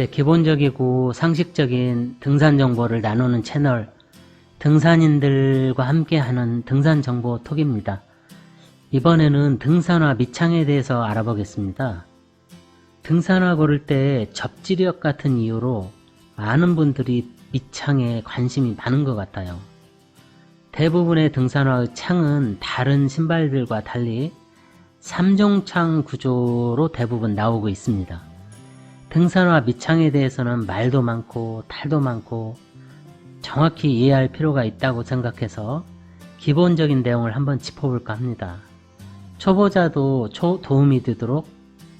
네, 기본적이고 상식적인 등산 정보를 나누는 채널 등산인들과 함께하는 등산 정보 톡입니다. 이번에는 등산화 밑창에 대해서 알아보겠습니다. 등산화 고를 때 접지력 같은 이유로 많은 분들이 밑창에 관심이 많은 것 같아요. 대부분의 등산화의 창은 다른 신발들과 달리 3종창 구조로 대부분 나오고 있습니다. 등산화 밑창에 대해서는 말도 많고 탈도 많고 정확히 이해할 필요가 있다고 생각해서 기본적인 내용을 한번 짚어볼까 합니다. 초보자도 초 도움이 되도록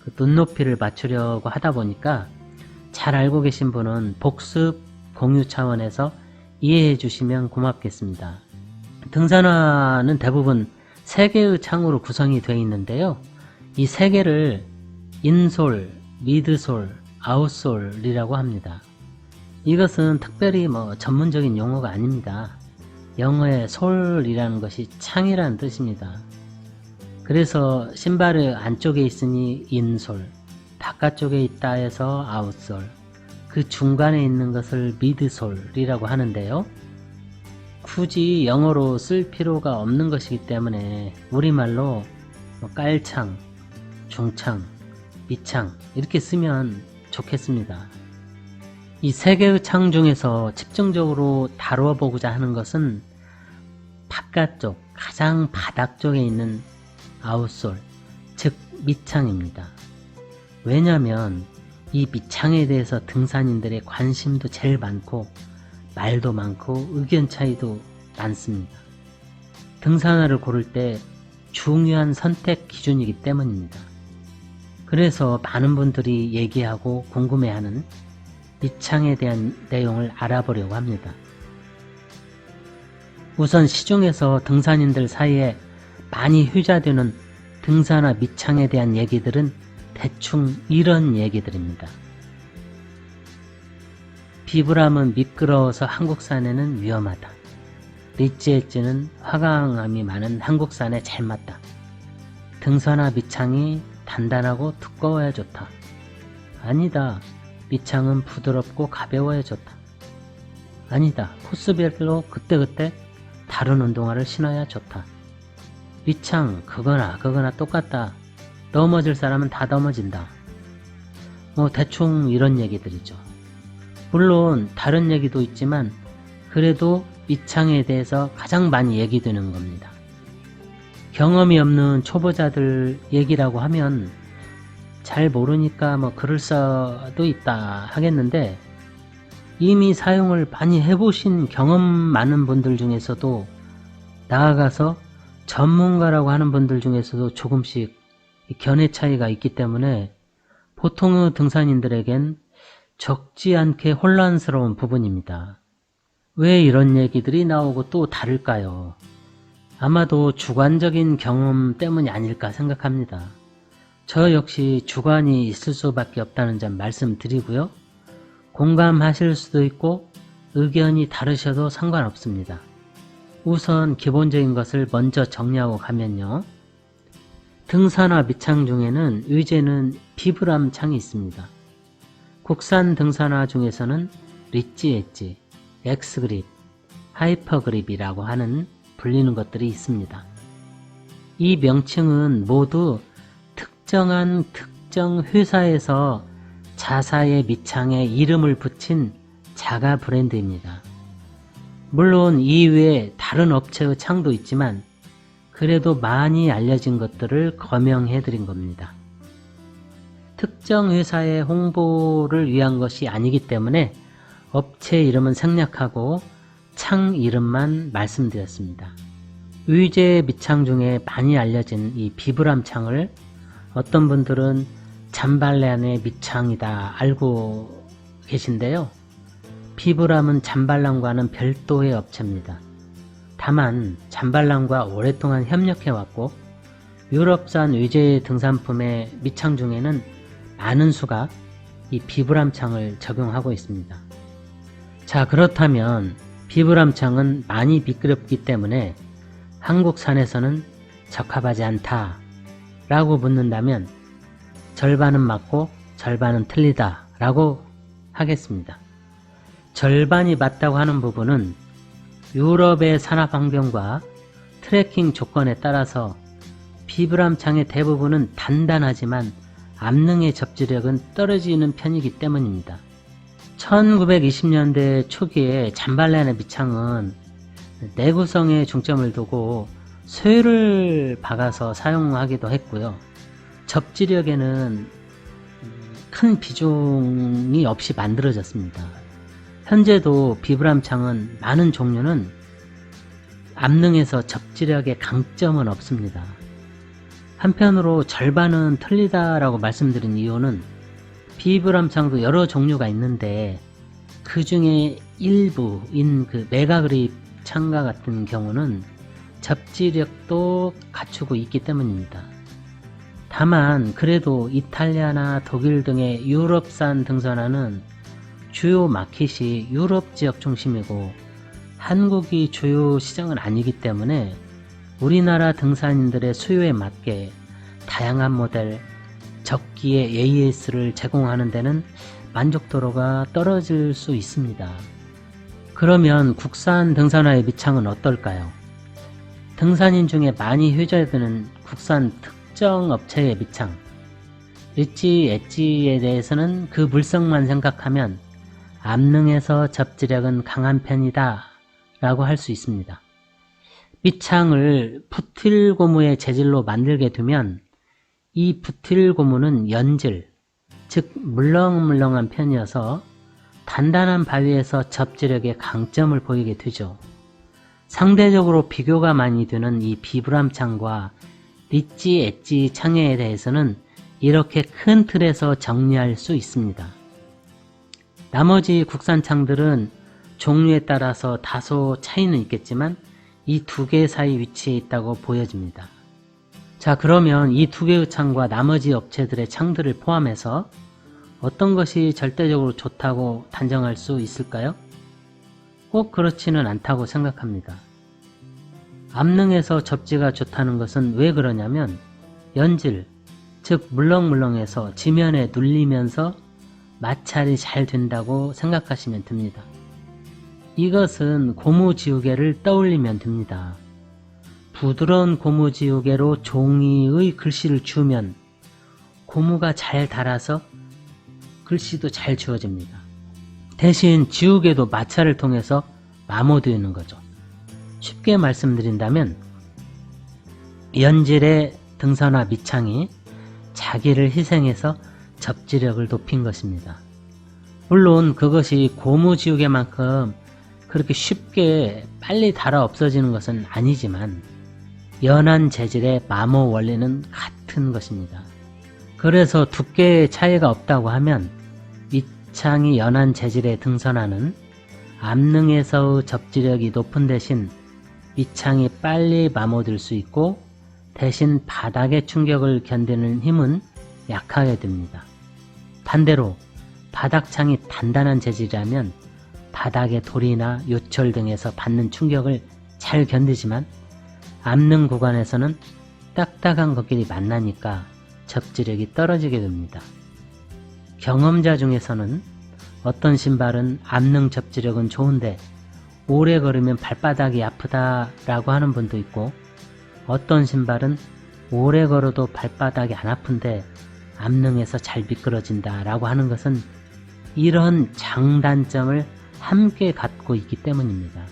그 눈높이를 맞추려고 하다 보니까 잘 알고 계신 분은 복습 공유 차원에서 이해해 주시면 고맙겠습니다. 등산화는 대부분 3개의 창으로 구성이 되어 있는데요. 이 3개를 인솔, 미드솔, 아웃솔이라고 합니다. 이것은 특별히 뭐 전문적인 용어가 아닙니다. 영어의 솔이라는 것이 창이라는 뜻입니다. 그래서 신발의 안쪽에 있으니 인솔, 바깥쪽에 있다 해서 아웃솔, 그 중간에 있는 것을 미드솔이라고 하는데요. 굳이 영어로 쓸 필요가 없는 것이기 때문에 우리말로 뭐 깔창, 중창, 밑창 이렇게 쓰면 좋겠습니다. 이 세 개의 창 중에서 집중적으로 다루어 보고자 하는 것은 바깥쪽, 가장 바닥 쪽에 있는 아웃솔, 즉 밑창입니다. 왜냐하면 이 밑창에 대해서 등산인들의 관심도 제일 많고 말도 많고 의견 차이도 많습니다. 등산화를 고를 때 중요한 선택 기준이기 때문입니다. 그래서 많은 분들이 얘기하고 궁금해하는 밑창에 대한 내용을 알아보려고 합니다. 우선 시중에서 등산인들 사이에 많이 휴자되는 등산화 밑창에 대한 얘기들은 대충 이런 얘기들입니다. 비브람은 미끄러워서 한국산에는 위험하다. 리치 엣지는 화강암이 많은 한국산에 잘 맞다. 등산화 밑창이 단단하고 두꺼워야 좋다. 아니다. 밑창은 부드럽고 가벼워야 좋다. 아니다. 코스별로 그때그때 다른 운동화를 신어야 좋다. 밑창 그거나 그거나 똑같다. 넘어질 사람은 다 넘어진다. 뭐 대충 이런 얘기들이죠. 물론 다른 얘기도 있지만 그래도 밑창에 대해서 가장 많이 얘기되는 겁니다. 경험이 없는 초보자들 얘기라고 하면 잘 모르니까 뭐 그럴 수도 있다 하겠는데 이미 사용을 많이 해보신 경험 많은 분들 중에서도 나아가서 전문가라고 하는 분들 중에서도 조금씩 견해 차이가 있기 때문에 보통의 등산인들에겐 적지 않게 혼란스러운 부분입니다. 왜 이런 얘기들이 나오고 또 다를까요? 아마도 주관적인 경험 때문이 아닐까 생각합니다. 저 역시 주관이 있을 수밖에 없다는 점 말씀드리고요. 공감하실 수도 있고 의견이 다르셔도 상관없습니다. 우선 기본적인 것을 먼저 정리하고 가면요. 등산화 밑창 중에는 위제는 비브람 창이 있습니다. 국산 등산화 중에서는 리치 엣지, 엑스그립, 하이퍼그립이라고 하는 불리는 것들이 있습니다. 이 명칭은 모두 특정한 특정 회사에서 자사의 밑창에 이름을 붙인 자가 브랜드입니다. 물론 이 외에 다른 업체의 창도 있지만 그래도 많이 알려진 것들을 거명해 드린 겁니다. 특정 회사의 홍보를 위한 것이 아니기 때문에 업체 이름은 생략하고 창 이름만 말씀드렸습니다. 의제 밑창 중에 많이 알려진 이 비브람 창을 어떤 분들은 잠발란의 밑창이다 알고 계신데요. 비브람은 잠발란과는 별도의 업체입니다. 다만 잠발란과 오랫동안 협력해왔고 유럽산 의제 등산품의 밑창 중에는 많은 수가 이 비브람 창을 적용하고 있습니다. 자 그렇다면 비브람창은 많이 미끄럽기 때문에 한국산에서는 적합하지 않다 라고 묻는다면 절반은 맞고 절반은 틀리다 라고 하겠습니다. 절반이 맞다고 하는 부분은 유럽의 산업 환경과 트래킹 조건에 따라서 비브람 창의 대부분은 단단하지만 암능의 접지력은 떨어지는 편이기 때문입니다. 1920년대 초기에 잠발렌의 밑창은 내구성에 중점을 두고 쇠를 박아서 사용하기도 했고요. 접지력에는 큰 비중이 없이 만들어졌습니다. 현재도 비브람 창은 많은 종류는 암능에서 접지력의 강점은 없습니다. 한편으로 절반은 틀리다라고 말씀드린 이유는 비브람창도 여러 종류가 있는데 그 중에 일부인 그 메가그립 창과 같은 경우는 접지력도 갖추고 있기 때문입니다. 다만 그래도 이탈리아나 독일 등의 유럽산 등산화는 주요 마켓이 유럽 지역 중심이고 한국이 주요 시장은 아니기 때문에 우리나라 등산인들의 수요에 맞게 다양한 모델, 적기의 AS를 제공하는 데는 만족도가 떨어질 수 있습니다. 그러면 국산 등산화의 밑창은 어떨까요? 등산인 중에 많이 회자되는 국산 특정 업체의 밑창, 리치 엣지에 대해서는 그 물성만 생각하면 암능에서 접지력은 강한 편이다 라고 할 수 있습니다. 밑창을 부틸 고무의 재질로 만들게 되면 이 부틸 고무는 연질, 즉 물렁물렁한 편이어서 단단한 바위에서 접지력의 강점을 보이게 되죠. 상대적으로 비교가 많이 되는 이 비브람 창과 리치 엣지 창에 대해서는 이렇게 큰 틀에서 정리할 수 있습니다. 나머지 국산 창들은 종류에 따라서 다소 차이는 있겠지만 이 두 개 사이 위치에 있다고 보여집니다. 자 그러면 이 두 개의 창과 나머지 업체들의 창들을 포함해서 어떤 것이 절대적으로 좋다고 단정할 수 있을까요? 꼭 그렇지는 않다고 생각합니다. 암능에서 접지가 좋다는 것은 왜 그러냐면 연질, 즉 물렁물렁해서 지면에 눌리면서 마찰이 잘 된다고 생각하시면 됩니다. 이것은 고무지우개를 떠올리면 됩니다. 부드러운 고무지우개로 종이의 글씨를 주면 고무가 잘 닳아서 글씨도 잘 지워집니다. 대신 지우개도 마찰을 통해서 마모되는 거죠. 쉽게 말씀드린다면 연질의 등산화 밑창이 자기를 희생해서 접지력을 높인 것입니다. 물론 그것이 고무지우개만큼 그렇게 쉽게 빨리 닳아 없어지는 것은 아니지만 연한 재질의 마모 원리는 같은 것입니다. 그래서 두께의 차이가 없다고 하면 밑창이 연한 재질의 등선화는 암능에서의 접지력이 높은 대신 밑창이 빨리 마모될 수 있고 대신 바닥의 충격을 견디는 힘은 약하게 됩니다. 반대로 바닥창이 단단한 재질이라면 바닥의 돌이나 요철 등에서 받는 충격을 잘 견디지만 암능 구간에서는 딱딱한 것끼리 만나니까 접지력이 떨어지게 됩니다. 경험자 중에서는 어떤 신발은 암능 접지력은 좋은데 오래 걸으면 발바닥이 아프다 라고 하는 분도 있고 어떤 신발은 오래 걸어도 발바닥이 안 아픈데 암능에서 잘 미끄러진다 라고 하는 것은 이런 장단점을 함께 갖고 있기 때문입니다.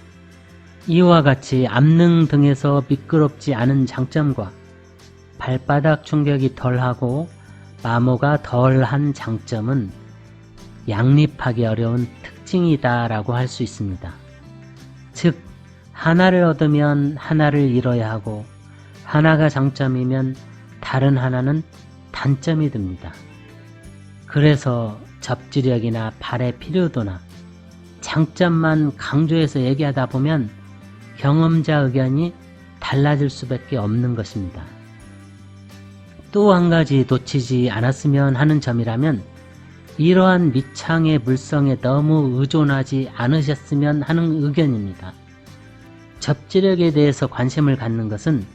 이와 같이 암능 등에서 미끄럽지 않은 장점과 발바닥 충격이 덜하고 마모가 덜한 장점은 양립하기 어려운 특징이다 라고 할 수 있습니다. 즉, 하나를 얻으면 하나를 잃어야 하고, 하나가 장점이면 다른 하나는 단점이 됩니다. 그래서 접지력이나 발의 필요도나 장점만 강조해서 얘기하다 보면 경험자 의견이 달라질 수밖에 없는 것입니다. 또 한 가지 놓치지 않았으면 하는 점이라면 이러한 밑창의 물성에 너무 의존하지 않으셨으면 하는 의견입니다. 접지력에 대해서 관심을 갖는 것은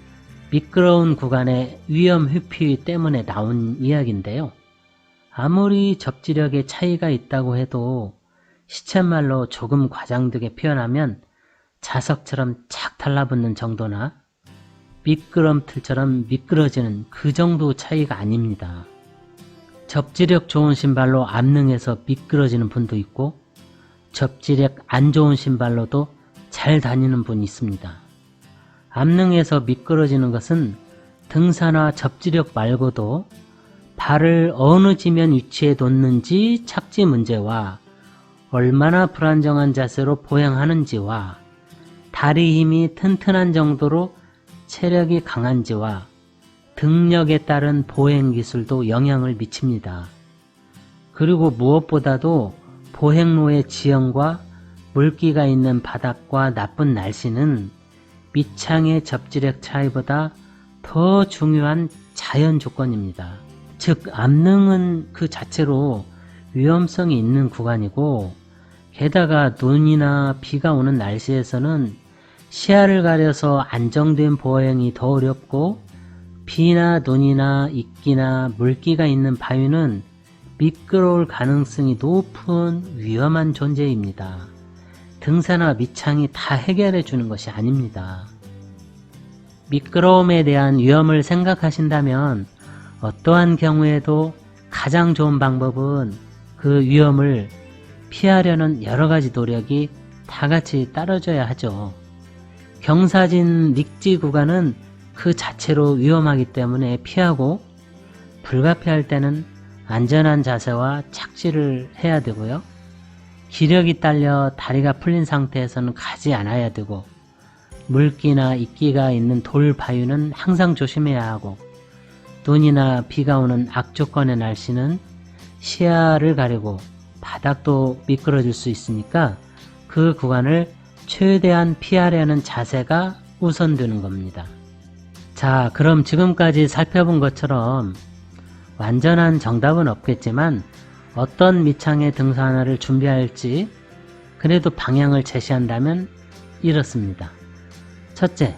미끄러운 구간의 위험 회피 때문에 나온 이야기인데요. 아무리 접지력의 차이가 있다고 해도 시쳇말로 조금 과장되게 표현하면 자석처럼 착 달라붙는 정도나 미끄럼틀처럼 미끄러지는 그 정도 차이가 아닙니다. 접지력 좋은 신발로 암능해서 미끄러지는 분도 있고 접지력 안 좋은 신발로도 잘 다니는 분이 있습니다. 암능에서 미끄러지는 것은 등산화 접지력 말고도 발을 어느 지면 위치에 뒀는지 착지 문제와 얼마나 불안정한 자세로 보행하는지와 다리 힘이 튼튼한 정도로 체력이 강한지와 등력에 따른 보행 기술도 영향을 미칩니다. 그리고 무엇보다도 보행로의 지형과 물기가 있는 바닥과 나쁜 날씨는 밑창의 접지력 차이보다 더 중요한 자연 조건입니다. 즉, 암릉은 그 자체로 위험성이 있는 구간이고, 게다가 눈이나 비가 오는 날씨에서는 시야를 가려서 안정된 보행이 더 어렵고, 비나 눈이나 이끼나 물기가 있는 바위는 미끄러울 가능성이 높은 위험한 존재입니다. 등산화 밑창이 다 해결해 주는 것이 아닙니다. 미끄러움에 대한 위험을 생각하신다면 어떠한 경우에도 가장 좋은 방법은 그 위험을 피하려는 여러 가지 노력이 다 같이 따라줘야 하죠. 경사진 닉지 구간은 그 자체로 위험하기 때문에 피하고 불가피할 때는 안전한 자세와 착지를 해야 되고요. 기력이 딸려 다리가 풀린 상태에서는 가지 않아야 되고 물기나 이끼가 있는 돌 바위는 항상 조심해야 하고 눈이나 비가 오는 악조건의 날씨는 시야를 가리고 바닥도 미끄러질 수 있으니까 그 구간을 최대한 피하려는 자세가 우선되는 겁니다. 자, 그럼 지금까지 살펴본 것처럼 완전한 정답은 없겠지만 어떤 밑창의 등산화를 준비할지 그래도 방향을 제시한다면 이렇습니다. 첫째,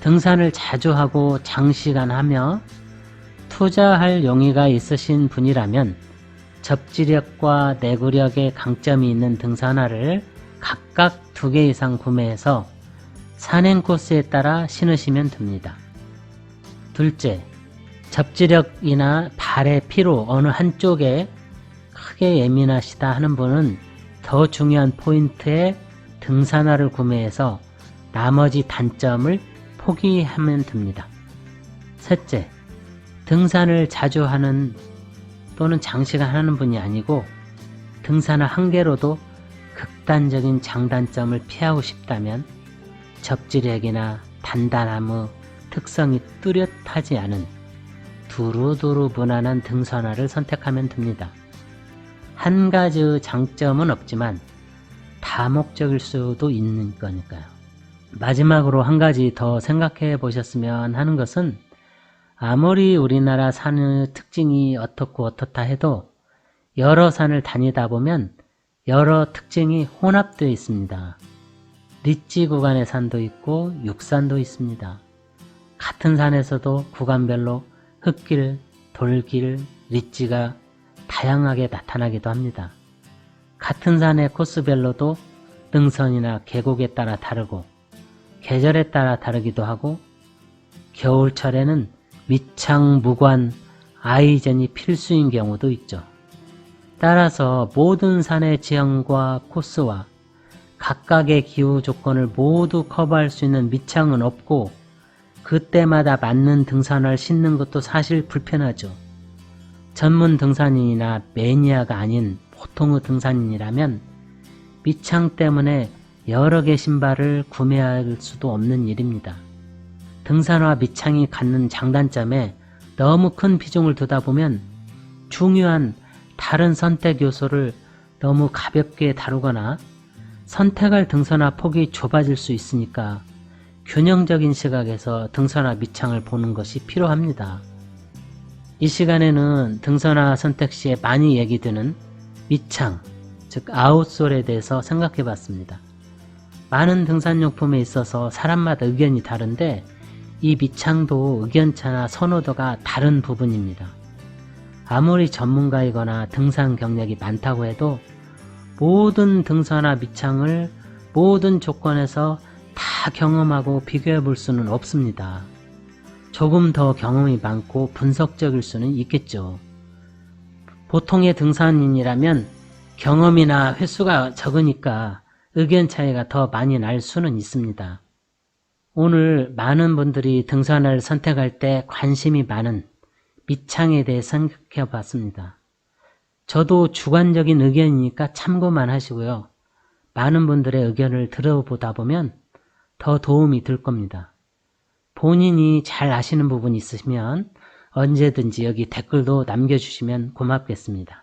등산을 자주 하고 장시간 하며 투자할 용의가 있으신 분이라면 접지력과 내구력에 강점이 있는 등산화를 각각 두 개 이상 구매해서 산행 코스에 따라 신으시면 됩니다. 둘째, 접지력이나 발의 피로 어느 한쪽에 크게 예민하시다 하는 분은 더 중요한 포인트에 등산화를 구매해서 나머지 단점을 포기하면 됩니다. 셋째, 등산을 자주 하는 또는 장시간 하는 분이 아니고 등산화 한 개로도 극단적인 장단점을 피하고 싶다면 접지력이나 단단함의 특성이 뚜렷하지 않은 두루두루 무난한 등산화를 선택하면 됩니다. 한 가지의 장점은 없지만 다목적일 수도 있는 거니까요. 마지막으로 한 가지 더 생각해 보셨으면 하는 것은 아무리 우리나라 산의 특징이 어떻고 어떻다 해도 여러 산을 다니다 보면 여러 특징이 혼합되어 있습니다. 리지 구간의 산도 있고 육산도 있습니다. 같은 산에서도 구간별로 흙길, 돌길, 리지가 다양하게 나타나기도 합니다. 같은 산의 코스별로도 등선이나 계곡에 따라 다르고 계절에 따라 다르기도 하고 겨울철에는 밑창, 무관, 아이젠이 필수인 경우도 있죠. 따라서 모든 산의 지형과 코스와 각각의 기후 조건을 모두 커버할 수 있는 밑창은 없고 그때마다 맞는 등산화를 신는 것도 사실 불편하죠. 전문 등산인이나 매니아가 아닌 보통의 등산인이라면 밑창 때문에 여러 개 신발을 구매할 수도 없는 일입니다. 등산화 밑창이 갖는 장단점에 너무 큰 비중을 두다 보면 중요한 다른 선택 요소를 너무 가볍게 다루거나 선택할 등산화 폭이 좁아질 수 있으니까 균형적인 시각에서 등산화 밑창을 보는 것이 필요합니다. 이 시간에는 등산화 선택 시에 많이 얘기되는 밑창, 즉 아웃솔에 대해서 생각해 봤습니다. 많은 등산용품에 있어서 사람마다 의견이 다른데 이 밑창도 의견차나 선호도가 다른 부분입니다. 아무리 전문가이거나 등산 경력이 많다고 해도 모든 등산화 밑창을 모든 조건에서 다 경험하고 비교해 볼 수는 없습니다. 조금 더 경험이 많고 분석적일 수는 있겠죠. 보통의 등산인이라면 경험이나 횟수가 적으니까 의견 차이가 더 많이 날 수는 있습니다. 오늘 많은 분들이 등산을 선택할 때 관심이 많은 밑창에 대해 생각해 봤습니다. 저도 주관적인 의견이니까 참고만 하시고요. 많은 분들의 의견을 들어보다 보면 더 도움이 될 겁니다. 본인이 잘 아시는 부분이 있으시면 언제든지 여기 댓글도 남겨주시면 고맙겠습니다.